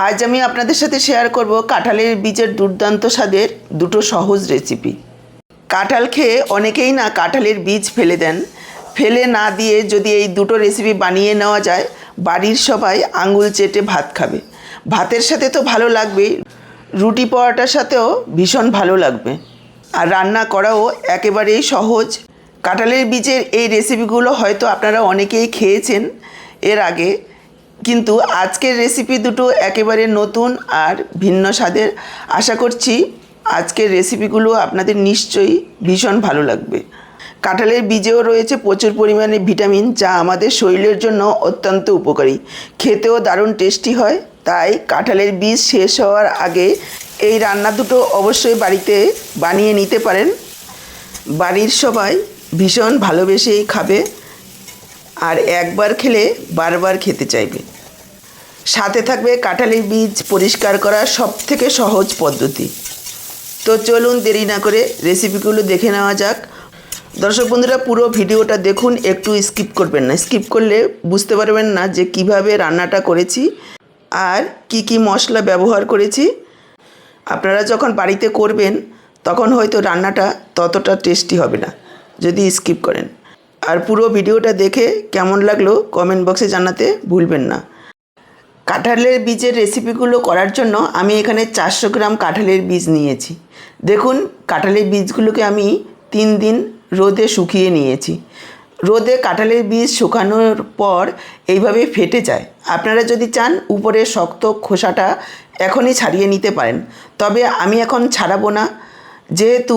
আজ আমি আপনাদের সাথে শেয়ার করব কাঁঠালের বীজের দুর্দান্ত স্বাদের দুটো সহজ রেসিপি কাঁঠাল খেয়ে অনেকেই না কাঁঠালের বীজ ফেলে দেন। ফেলে না দিয়ে যদি এই দুটো রেসিপি বানিয়ে নেওয়া যায়, বাড়ির সবাই আঙুল চেটে ভাত খাবে। ভাতের সাথে তো ভালো লাগবেই। রুটি পরোটার সাথেও ভীষণ ভালো লাগবে। আর রান্না করাও একেবারেই সহজ। কাঁঠালের বীজের এই রেসিপিগুলো হয়তো আপনারা অনেকেই খেয়েছেন। এর আগে কিন্তু আজকের রেসিপি দুটো একেবারে নতুন আর ভিন্ন স্বাদের। আশা করছি আজকের রেসিপিগুলো আপনাদের নিশ্চয়ই ভীষণ ভালো লাগবে। কাঁঠালের বীজেও রয়েছে প্রচুর পরিমাণে ভিটামিন যা আমাদের শরীরের জন্য অত্যন্ত উপকারী। খেতেও দারুণ টেস্টি হয়, তাই কাঁঠালের বীজ শেষ হওয়ার আগে এই রান্না দুটো অবশ্যই বাড়িতে বানিয়ে নিতে পারেন। বাড়ির সবাই ভীষণ ভালোবেসেই খাবে আর একবার খেলে বারবার খেতে চাইবে। সাথে থাকবে কাঁঠালের বীজ পরিষ্কার করার সব থেকে সহজ পদ্ধতি। তো চলুন দেরি না করে রেসিপিগুলো দেখে নেওয়া যাক। দর্শক বন্ধুরা, পুরো ভিডিওটা দেখুন, একটু স্কিপ করবেন না। স্কিপ করলে বুঝতে পারবেন না যে কীভাবে রান্নাটা করেছি আর কি কি মশলা ব্যবহার করেছি। আপনারা যখন বাড়িতে করবেন, তখন হয়তো রান্নাটা ততটা টেস্টি হবে না, যদি স্কিপ করেন। আর পুরো ভিডিওটা দেখে কেমন লাগল কমেন্ট বক্সে জানাতে ভুলবেন না। কাঁঠালের বীজের রেসিপিগুলো করার জন্য আমি এখানে চারশো গ্রাম কাঁঠালের বীজ নিয়েছি। দেখুন, কাঁঠালের বীজগুলোকে আমি তিন দিন রোদে শুকিয়ে নিয়েছি। রোদে কাঁঠালের বীজ শুকানোর পর এইভাবে ফেটে যায়। আপনারা যদি চান, উপরে শক্ত খোসাটা এখনই ছাড়িয়ে নিতে পারেন। তবে আমি এখন ছাড়াবো না। যেহেতু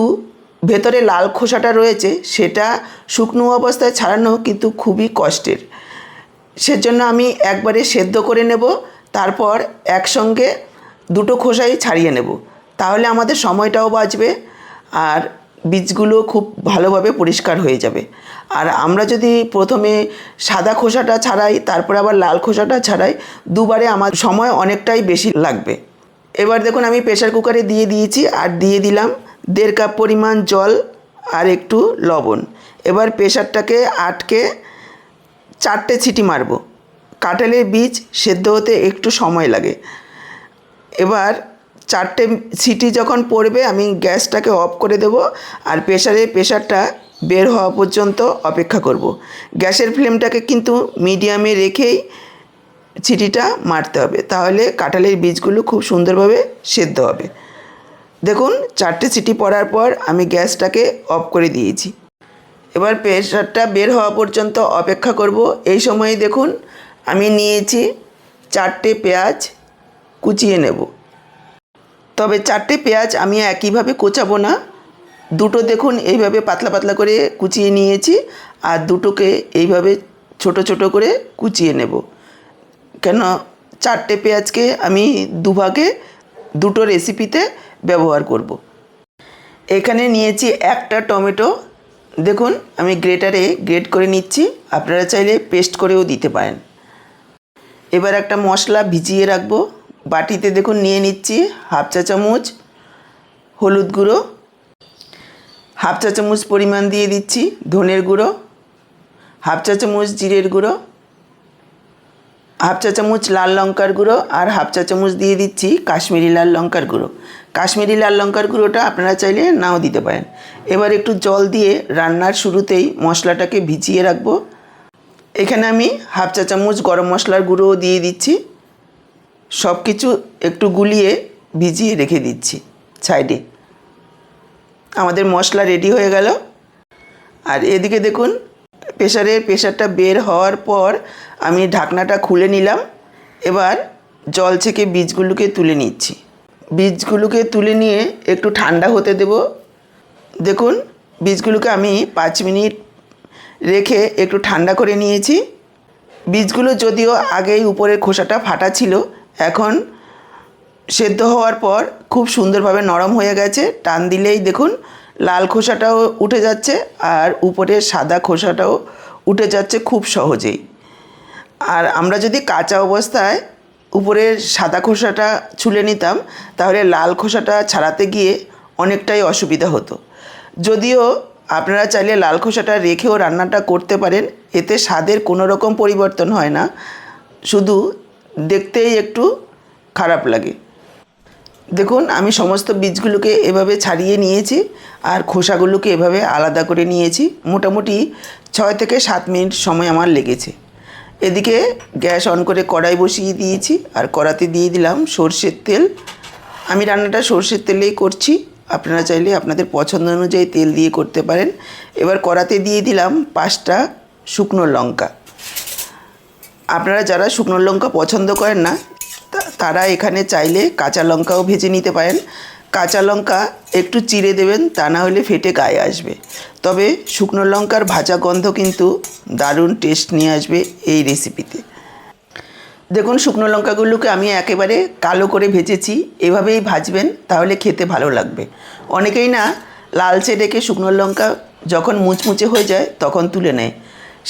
ভেতরে লাল খোসাটা রয়েছে, সেটা শুকনো অবস্থায় ছাড়ানো কিন্তু খুবই কষ্টের। সেজন্য আমি একবারে সেদ্ধ করে নেব, তারপর একসঙ্গে দুটো খোসাই ছাড়িয়ে নেব। তাহলে আমাদের সময়টাও বাঁচবে আর বীজগুলো খুব ভালোভাবে পরিষ্কার হয়ে যাবে। আর আমরা যদি প্রথমে সাদা খোসাটা ছাড়াই, তারপর আবার লাল খোসাটা ছাড়াই, দুবারে আমার সময় অনেকটাই বেশি লাগবে। এবার দেখুন আমি প্রেশার কুকারে দিয়ে দিয়েছি আর দিয়ে দিলাম দেড় কাপ পরিমাণ জল আর একটু লবণ। এবার প্রেশারটাকে আটকে চারটে ছিটি মারব। কাঁঠালের বীজ সেদ্ধ হতে একটু সময় লাগে। এবার চারটে সিটি যখন পড়বে, আমি গ্যাসটাকে অফ করে দেব আর প্রেশারে প্রেশারটা বের হওয়া পর্যন্ত অপেক্ষা করব। গ্যাসের ফ্লেমটাকে কিন্তু মিডিয়ামে রেখেই ছিটিটা মারতে হবে। তাহলে কাঁঠালের বীজগুলো খুব সুন্দরভাবে সেদ্ধ হবে। দেখুন, চারটে সিটি পড়ার পর আমি গ্যাসটাকে অফ করে দিয়েছি। এবার প্রেশারটা বের হওয়া পর্যন্ত অপেক্ষা করব। এই সময়ে দেখুন, আমি নিয়েছি চারটে পেঁয়াজ কুচিয়ে নেব। তবে চারটে পেঁয়াজ আমি একইভাবে কোচাবো না। দুটো দেখুন, এইভাবে পাতলা পাতলা করে কুচিয়ে নিয়েছি আর দুটোকে এইভাবে ছোট ছোট করে কুচিয়ে নেব। কেন, চারটে পেঁয়াজকে আমি দুভাগে, দুটো রেসিপিতে ব্যবহার করব। এখানে নিয়েছি একটা টমেটো দেখুন, আমি গ্রেটারে গ্রেট করে নিচ্ছি। আপনারা চাইলে পেস্ট করেও দিতে পারেন। এবার একটা মশলা ভিজিয়ে রাখব। বাটিতে দেখুন, নিয়ে নিচ্ছি হাফ চা চামচ হলুদ গুঁড়ো। হাফ চা চামচ পরিমাণ দিয়ে দিচ্ছি ধনের গুঁড়ো। হাফ চা চামচ জিরের গুঁড়ো। হাফ চা চামচ লাল লঙ্কার গুঁড়ো আর হাফ চা চামচ দিয়ে দিচ্ছি কাশ্মীরি লাল লঙ্কার গুঁড়ো। কাশ্মীরি লাল লঙ্কার গুঁড়োটা আপনারা চাইলে নাও দিতে পারেন। এবার একটু জল দিয়ে রান্নার শুরুতেই মশলাটাকে ভিজিয়ে রাখব। এখানে আমি হাফ চা চামচ গরম মশলার গুঁড়োও দিয়ে দিচ্ছি। সব কিছু একটু গুলিয়ে ভিজিয়ে রেখে দিচ্ছি সাইডে। আমাদের মশলা রেডি হয়ে গেল। আর এদিকে দেখুন প্রেশারের প্রেশারটা বের হওয়ার পর আমি ঢাকনাটা খুলে নিলাম। এবার জল থেকে বীজগুলোকে তুলে নিচ্ছি। বীজগুলোকে তুলে নিয়ে একটু ঠান্ডা হতে দেব। দেখুন, বীজগুলোকে আমি পাঁচ মিনিট রেখে একটু ঠান্ডা করে নিয়েছি। বীজগুলো যদিও আগেই উপরের খোসাটা ফাটা ছিল, এখন সেদ্ধ হওয়ার পর খুব সুন্দরভাবে নরম হয়ে গেছে। টান দিলেই দেখুন লাল খোসাটাও উঠে যাচ্ছে আর উপরের সাদা খোসাটাও উঠে যাচ্ছে খুব সহজেই। আর আমরা যদি কাঁচা অবস্থায় উপরের সাদা খোসাটা ছুলে নিতাম, তাহলে লাল খোসাটা ছাড়াতে গিয়ে অনেকটাই অসুবিধা হতো। যদিও আপনারা চাইলে লাল খোসাটা রেখেও রান্নাটা করতে পারেন, এতে স্বাদের কোনো রকম পরিবর্তন হয় না, শুধু দেখতেই একটু খারাপ লাগে। দেখুন, আমি সমস্ত বীজগুলোকে এভাবে ছাড়িয়ে নিয়েছি আর খোসাগুলোকে এভাবে আলাদা করে নিয়েছি। মোটামুটি ছয় থেকে সাত মিনিট সময় আমার লেগেছে। এদিকে গ্যাস অন করে কড়াই বসিয়ে দিয়েছি আর কড়াতে দিয়ে দিলাম সর্ষের তেল। আমি রান্নাটা সর্ষের তেলেই করছি। আপনারা চাইলে আপনাদের পছন্দ অনুযায়ী তেল দিয়ে করতে পারেন। এবার কড়াতে দিয়ে দিলাম পাঁচটা শুকনো লঙ্কা। আপনারা যারা শুকনো লঙ্কা পছন্দ করেন না তারা এখানে চাইলে কাঁচা লঙ্কাও ভেজে নিতে পারেন। কাঁচা লঙ্কা একটু চিড়ে দেবেন, তা না হলে ফেটে গায়ে আসবে। তবে শুকনো লঙ্কার ভাজা গন্ধ কিন্তু দারুণ টেস্ট নিয়ে আসবে এই রেসিপিতে দেখুন, শুকনো লঙ্কাগুলোকে আমি একেবারে কালো করে ভেজেছি, এভাবেই ভাজবেন, তাহলে খেতে ভালো লাগবে। অনেকেই না লালচে রেখে শুকনো লঙ্কা যখন মুচমুচে হয়ে যায়, তখন তুলে নেয়।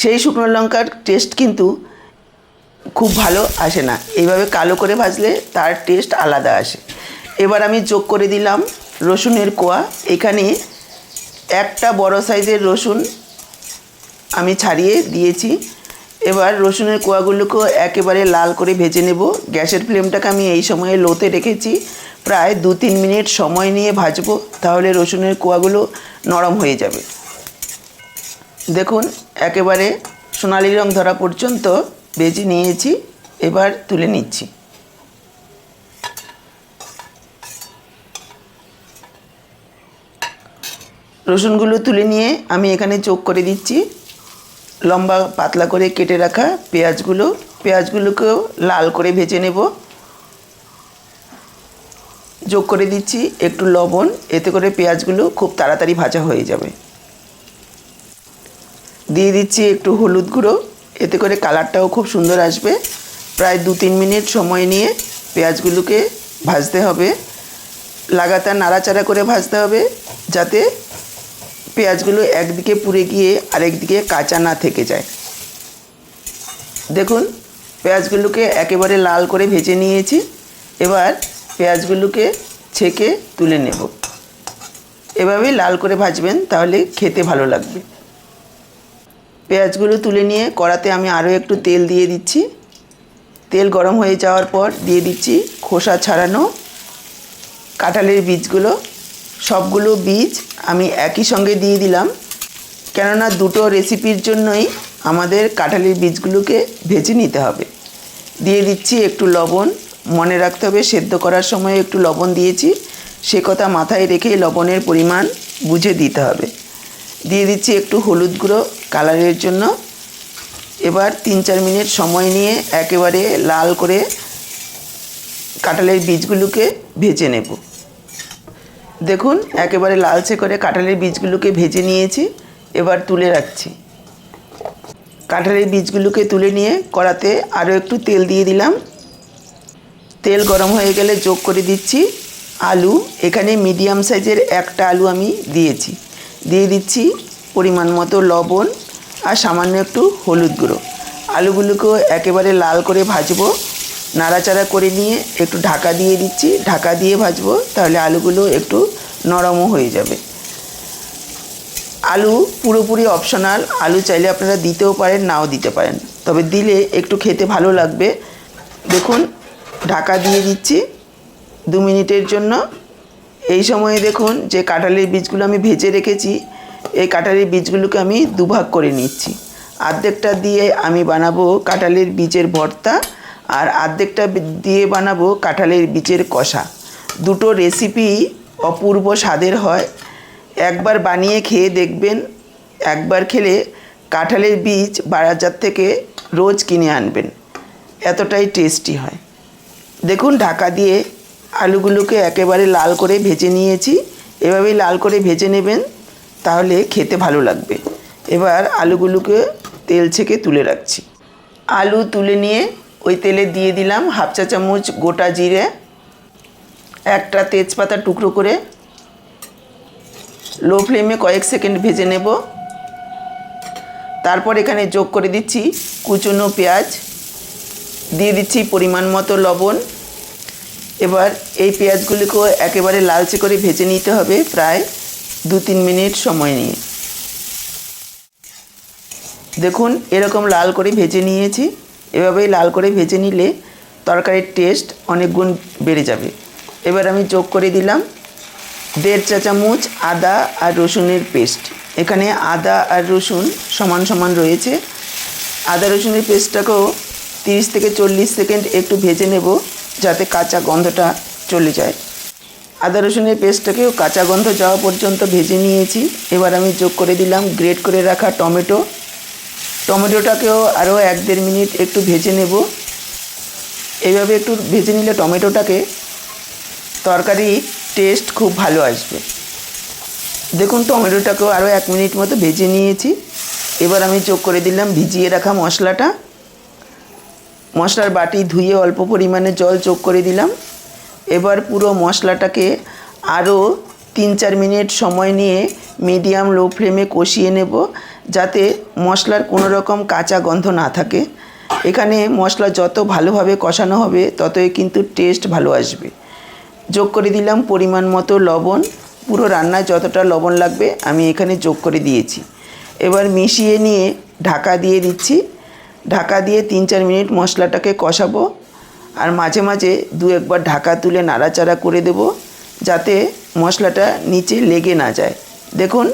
সেই শুকনো লঙ্কার টেস্ট কিন্তু খুব ভালো আসে না। এইভাবে কালো করে ভাজলে তার টেস্ট আলাদা আসে। এবার আমি যোগ করে দিলাম রসুনের কোয়া। এখানে একটা বড় সাইজের রসুন আমি ছাড়িয়ে দিয়েছি। এবার রসুনের কোয়াগুলোকেও একেবারে লাল করে ভেজে নেব। গ্যাসের ফ্লেমটাকে আমি এই সময়ে লোতে রেখেছি। প্রায় দু তিন মিনিট সময় নিয়ে ভাজবো, তাহলে রসুনের কোয়াগুলো নরম হয়ে যাবে। দেখুন, একেবারে সোনালি রং ধরা পর্যন্ত ভেজে নিয়েছি, এবার তুলে নিচ্ছি। রসুনগুলো তুলে নিয়ে আমি এখানে চোখ করে দিচ্ছি। লম্বা পাতলা করে কেটে রাখা পেঁয়াজগুলো, পেঁয়াজগুলোকেও লাল করে ভেজে নেব। যোগ করে দিচ্ছি একটু লবণ, এতে করে পেঁয়াজগুলো খুব তাড়াতাড়ি ভাজা হয়ে যাবে। দিয়ে দিচ্ছি একটু হলুদ গুঁড়ো। এতে করে কালারটাও খুব সুন্দর আসবে। প্রায় দু তিন মিনিট সময় নিয়ে পেঁয়াজগুলোকে ভাজতে হবে। লাগাতার নাড়াচাড়া করে ভাজতে হবে যাতে পেঁয়াজগুলো একদিকে পুড়ে গিয়ে আরেকদিকে কাঁচা না থেকে যায়। দেখুন, পেঁয়াজগুলোকে একেবারে লাল করে ভেজে নিয়েছি। এবার পেঁয়াজগুলোকে ছেঁকে তুলে নেব। এভাবেই লাল করে ভাজবেন, তাহলে খেতে ভালো লাগবে। পেঁয়াজগুলো তুলে নিয়ে কড়াতে আমি আরও একটু তেল দিয়ে দিচ্ছি। তেল গরম হয়ে যাওয়ার পর দিয়ে দিচ্ছি খোসা ছাড়ানো কাঁঠালের বীজগুলো। সবগুলো বীজ আমি একই সঙ্গে দিয়ে দিলাম। কেননা দুটো রেসিপির জন্যই আমাদের কাঁঠালের বীজগুলোকে ভেজে নিতে হবে। দিয়ে দিচ্ছি একটু লবণ। মনে রাখতে হবে সেদ্ধ করার সময় একটু লবণ দিয়েছি। সে কথা মাথায় রেখে লবণের পরিমাণ বুঝে দিতে হবে। দিয়ে দিচ্ছি একটু হলুদ গুঁড়ো কালারের জন্য। এবার তিন চার মিনিট সময় নিয়ে একেবারে লাল করে কাঁঠালের বীজগুলোকে ভেজে নেব। দেখুন, একেবারে লালচে করে কাঁঠালের বীজগুলোকে ভেজে নিয়েছি, এবার তুলে রাখছি। কাঁঠালের বীজগুলোকে তুলে নিয়ে কড়াতে আরও একটু তেল দিয়ে দিলাম। তেল গরম হয়ে গেলে যোগ করে দিচ্ছি আলু। এখানে মিডিয়াম সাইজের একটা আলু আমি দিয়েছি। দিয়ে দিচ্ছি পরিমাণ মতো লবণ আর সামান্য একটু হলুদ গুঁড়ো। আলুগুলোকেও একেবারে লাল করে ভাজবো। নাড়াচাড়া করে নিয়ে একটু ঢাকা দিয়ে দিচ্ছি। ঢাকা দিয়ে ভাজবো, তাহলে আলুগুলো একটু নরমও হয়ে যাবে। আলু পুরোপুরি অপশনাল আলু চাইলে আপনারা দিতেও পারেন, নাও দিতে পারেন। তবে দিলে একটু খেতে ভালো লাগবে। দেখুন, ঢাকা দিয়ে দিচ্ছি। দু মিনিটের জন্য এই সময়ে দেখুন যে কাঁঠালের বীজগুলো আমি ভেজে রেখেছি, এই কাঁঠালের বীজগুলোকে আমি দুভাগ করে নিচ্ছি। আর্ধেকটা দিয়ে আমি বানাবো কাঁঠালের বীজের ভর্তা আর আর্ধেকটা দিয়ে বানাবো কাঁঠালের বীজের কষা। দুটো রেসিপি অপূর্ব স্বাদের হয়। একবার বানিয়ে খেয়ে দেখবেন, একবার খেলে কাঁঠালের বীজ বাজার থেকে রোজ কিনে আনবেন। এতটাই টেস্টি হয়। দেখুন ঢাকা দিয়ে আলুগুলোকে একেবারে লাল করে ভেজে নিয়েছি। এভাবেই লাল করে ভেজে নেবেন, তাহলে খেতে ভালো লাগবে। এবার আলুগুলোকে তেল ছেঁকে তুলে রাখছি। আলু তুলে নিয়ে ওই তেলে দিয়ে দিলাম হাফ চা চামচ গোটা জিরে, একটা তেজপাতা টুকরো করে। লো ফ্লেমে কয়েক সেকেন্ড ভেজে নেব। তারপর এখানে যোগ করে দিচ্ছি কুচনো পেঁয়াজ, দিয়ে দিচ্ছি পরিমাণ মতো লবণ। এবার এই পেঁয়াজগুলিকেও একেবারে লালচে করে ভেজে নিতে হবে প্রায় দু তিন মিনিট সময় নিয়ে। দেখুন, এরকম লাল করে ভেজে নিয়েছি। এভাবেই লাল করে ভেজে নিলে তরকারির টেস্ট অনেক গুণ বেড়ে যাবে। এবার আমি যোগ করে দিলাম দেড় চা চামচ আদা আর রসুনের পেস্ট। এখানে আদা আর রসুন সমান সমান রয়েছে। আদা রসুনের পেস্টটাকেও তিরিশ থেকে চল্লিশ সেকেন্ড একটু ভেজে নেব। যাতে কাঁচা গন্ধটা চলে যায়। আদা রসুনের পেস্টটাকেও কাঁচা গন্ধ যাওয়া পর্যন্ত ভেজে নিয়েছি। এবার আমি যোগ করে দিলাম, গ্রেট করে রাখা টমেটো। টমেটোটাকেও আরও এক দেড় মিনিট একটু ভেজে নেব। এইভাবে একটু ভেজে নিলে টমেটোটাকে তরকারি টেস্ট খুব ভালো আসবে। দেখুন, টমেটোটাকেও আরও এক মিনিট মতো ভেজে নিয়েছি। এবার আমি যোগ করে দিলাম ভিজিয়ে রাখা মশলাটা। মশলার বাটি ধুয়ে অল্প পরিমাণে জল যোগ করে দিলাম। এবার পুরো মশলাটাকে আরও তিন চার মিনিট সময় নিয়ে মিডিয়াম লো ফ্লেমে কষিয়ে নেব যাতে মশলার কোনো রকম কাঁচা গন্ধ না থাকে। এখানে মশলা যত ভালোভাবে কষানো হবে, ততই কিন্তু টেস্ট ভালো আসবে। যোগ করে দিলাম পরিমাণ মতো লবণ। পুরো রান্নায় যতটা লবণ লাগবে আমি এখানে যোগ করে দিয়েছি। এবার মিশিয়ে নিয়ে ঢাকা দিয়ে দিচ্ছি। ঢাকা দিয়ে তিন চার মিনিট মশলাটাকে কষাবো আর মাঝে মাঝে দু একবার ঢাকা তুলে নাড়াচাড়া করে দেব যাতে মশলাটা নিচে লেগে না যায়। দেখুন,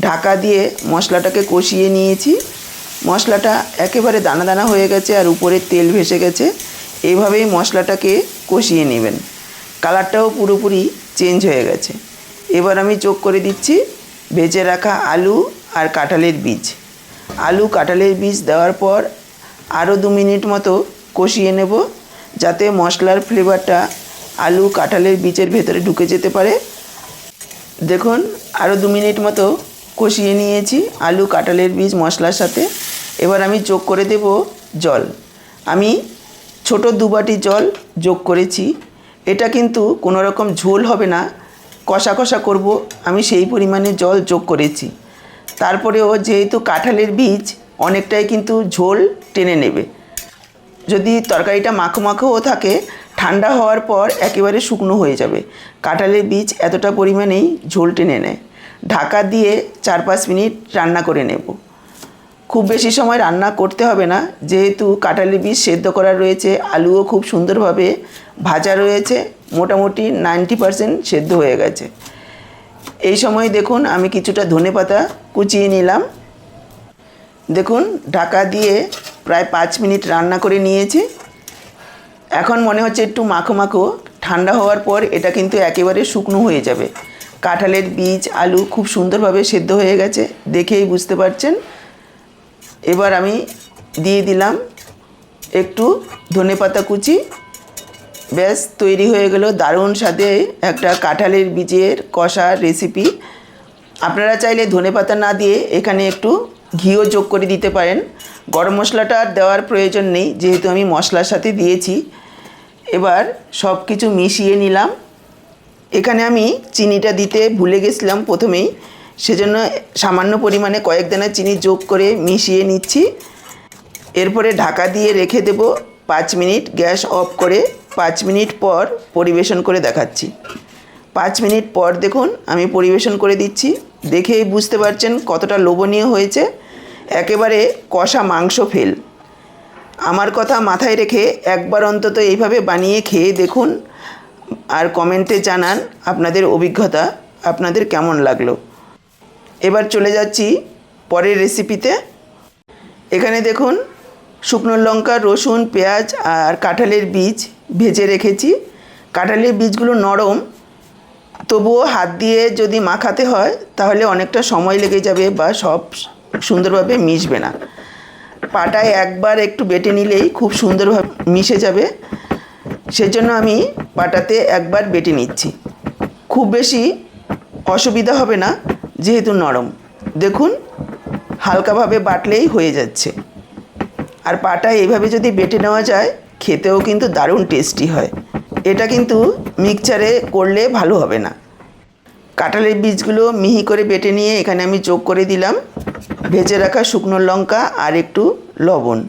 ঢাকা দিয়ে মশলাটাকে কষিয়ে নিয়েছি। মশলাটা একেবারে দানা দানা হয়ে গেছে আর উপরে তেল ভেসে গেছে। এইভাবেই মশলাটাকে কষিয়ে নেবেন। কালারটাও পুরোপুরি চেঞ্জ হয়ে গেছে। এবার আমি চোখ করে দিচ্ছি ভেজে রাখা আলু আর কাঁঠালের বীজ। আলু, কাঁঠালের বীজ দেওয়ার পর আরও দু মিনিট মতো কষিয়ে নেব, যাতে মশলার ফ্লেভারটা আলু কাঁঠালের বীজের ভেতরে ঢুকে যেতে পারে। দেখুন আরও দু মিনিট মতো কষিয়ে নিয়েছি আলু কাঁঠালের বীজ মশলার সাথে। এবার আমি যোগ করে দেব জল। আমি ছোট দু বাটি জল যোগ করেছি। এটা কিন্তু কোনো রকম ঝোল হবে না। কষা কষা করব। আমি সেই পরিমাণে জল যোগ করেছি। তারপরেও যেহেতু কাঁঠালের বীজ অনেকটাই কিন্তু ঝোল টেনে নেবে। যদি তরকারিটা মাখো মাখোও থাকে, ঠান্ডা হওয়ার পর একেবারে শুকনো হয়ে যাবে। কাঁঠালের বীজ এতটা পরিমাণেই ঝোল টেনে নেয়। ঢাকা দিয়ে চার পাঁচ মিনিট রান্না করে নেব। খুব বেশি সময় রান্না করতে হবে না, যেহেতু কাঁঠালের বীজ সেদ্ধ করা রয়েছে, আলুও খুব সুন্দরভাবে ভাজা রয়েছে, মোটামুটি নাইনটি পারসেন্ট সেদ্ধ হয়ে গেছে। এই সময় দেখুন আমি কিছুটা ধনেপাতা কুচিয়ে নিলাম। দেখুন, ঢাকা দিয়ে প্রায় পাঁচ মিনিট রান্না করে নিয়েছি। এখন মনে হচ্ছে একটু মাখো মাখো। ঠান্ডা হওয়ার পর এটা কিন্তু একেবারে শুকনো হয়ে যাবে। কাঁঠালের বীজ, আলু খুব সুন্দরভাবে সেদ্ধ হয়ে গেছে, দেখেই বুঝতে পারছেন। এবার আমি দিয়ে দিলাম একটু ধনেপাতা কুচি। ব্যাস, তৈরি হয়ে গেল দারুণ স্বাদে একটা কাঁঠালের বীজের কষা রেসিপি আপনারা চাইলে ধনেপাতা না দিয়ে এখানে একটু ঘিও যোগ করে দিতে পারেন। গরম মশলাটা আর দেওয়ার প্রয়োজন নেই, যেহেতু আমি মশলার সাথে দিয়েছি। এবার সব কিছু মিশিয়ে নিলাম। এখানে আমি চিনিটা দিতে ভুলে গেছিলাম প্রথমেই। সেজন্য সামান্য পরিমাণে কয়েক দানা চিনি যোগ করে মিশিয়ে নিচ্ছি। এরপরে ঢাকা দিয়ে রেখে দেব পাঁচ মিনিট গ্যাস অফ করে। পাঁচ মিনিট পর পরিবেশন করে দেখাচ্ছি। পাঁচ মিনিট পর দেখুন, আমি পরিবেশন করে দিচ্ছি। দেখেই বুঝতে পারছেন কতটা লোভনীয় হয়েছে। একেবারে কষা মাংস ফেল। আমার কথা মাথায় রেখে একবার অন্তত এইভাবে বানিয়ে খেয়ে দেখুন আর কমেন্টে জানান আপনাদের অভিজ্ঞতা, আপনাদের কেমন লাগল। এবার চলে যাচ্ছি পরের রেসিপিতে এখানে দেখুন, শুকনো লঙ্কা, রসুন, পেঁয়াজ আর কাঁঠালের বীজ ভেজে রেখেছি। কাঁঠালের বীজগুলো নরম, তবুও হাত দিয়ে যদি মাখাতে হয় তাহলে অনেকটা সময় লেগে যাবে বা সব সুন্দরভাবে মিশবে না। পাটায় একবার একটু বেটে নিলেই খুব সুন্দরভাবে মিশে যাবে। সেজন্য আমি পাটাতে একবার বেটে নিচ্ছি। খুব বেশি অসুবিধা হবে না, যেহেতু নরম। দেখুন, হালকাভাবে বাটলেই হয়ে যাচ্ছে। আর পাটা এইভাবে যদি বেটে নেওয়া যায়, খেতেও কিন্তু দারুণ টেস্টি হয়। এটা কিন্তু মিক্সচারে করলে ভালো হবে না। কাঁঠালের বীজগুলো মিহি করে বেটে নিয়ে এখানে আমি যোগ করে দিলাম। ভেজে রাখা শুকনো লঙ্কা আর একটু লবণ।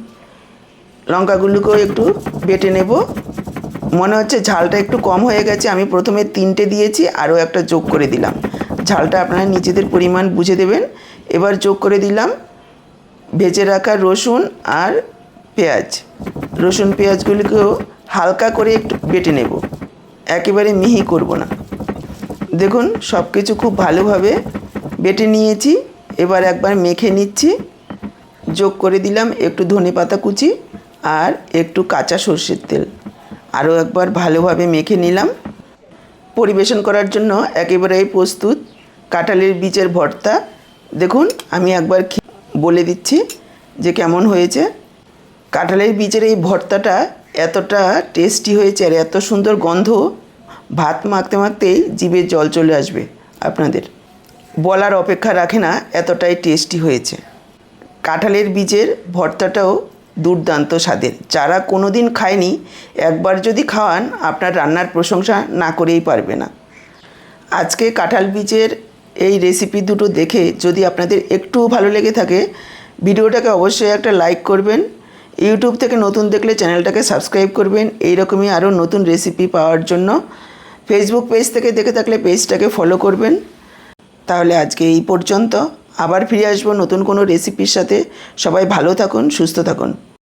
লঙ্কাগুলোকেও একটু বেটে নেব। মনে হচ্ছে ঝালটা একটু কম হয়ে গেছে, আমি প্রথমে তিনটে দিয়েছি, আরও একটা যোগ করে দিলাম। ঝালটা আপনারা নিজেদের পরিমাণ বুঝে দেবেন। এবার যোগ করে দিলাম ভেজে রাখা রসুন আর পেঁয়াজ। রসুন পেঁয়াজগুলিকেও হালকা করে একটু বেটে নেব। একেবারে মিহি করব না। দেখুন সব কিছু খুব ভালোভাবে বেটে নিয়েছি। এবার একবার মেখে নিচ্ছি। যোগ করে দিলাম একটু ধনে পাতা কুচি আর একটু কাঁচা সর্ষের তেল। আরও একবার ভালোভাবে মেখে নিলাম। পরিবেশন করার জন্য একেবারেই প্রস্তুত কাঁঠালের বীজের ভর্তা। দেখুন, আমি একবার বলে দিচ্ছি যে কেমন হয়েছে। কাঁঠালের বীজের এই ভর্তাটা এতটা টেস্টি হয়েছে আর এত সুন্দর গন্ধ, ভাত মাখতে মাখতেই জিভে জল চলে আসবে আপনাদের। বলার অপেক্ষা রাখে না, এতটাই টেস্টি হয়েছে। কাঁঠালের বীজের ভর্তাটাও দুর্দান্ত স্বাদের। যারা কোনো দিন খায়নি, একবার যদি খাওয়ান, আপনার রান্নার প্রশংসা না করেই পারবে না। আজকে কাঁঠাল বীজের এই রেসিপি দুটো দেখে যদি আপনাদের একটুও ভালো লেগে থাকে, ভিডিওটাকে অবশ্যই একটা লাইক করবেন। ইউটিউব থেকে নতুন দেখলে চ্যানেলটাকে সাবস্ক্রাইব করবেন। এই রকমই আরও নতুন রেসিপি পাওয়ার জন্য। ফেসবুক পেজ থেকে দেখে থাকলে পেজটাকে ফলো করবেন। তাহলে আজকে এই পর্যন্ত। আবার ফিরে আসব নতুন কোনো রেসিপির সাথে। সবাই ভালো থাকুন, সুস্থ থাকুন।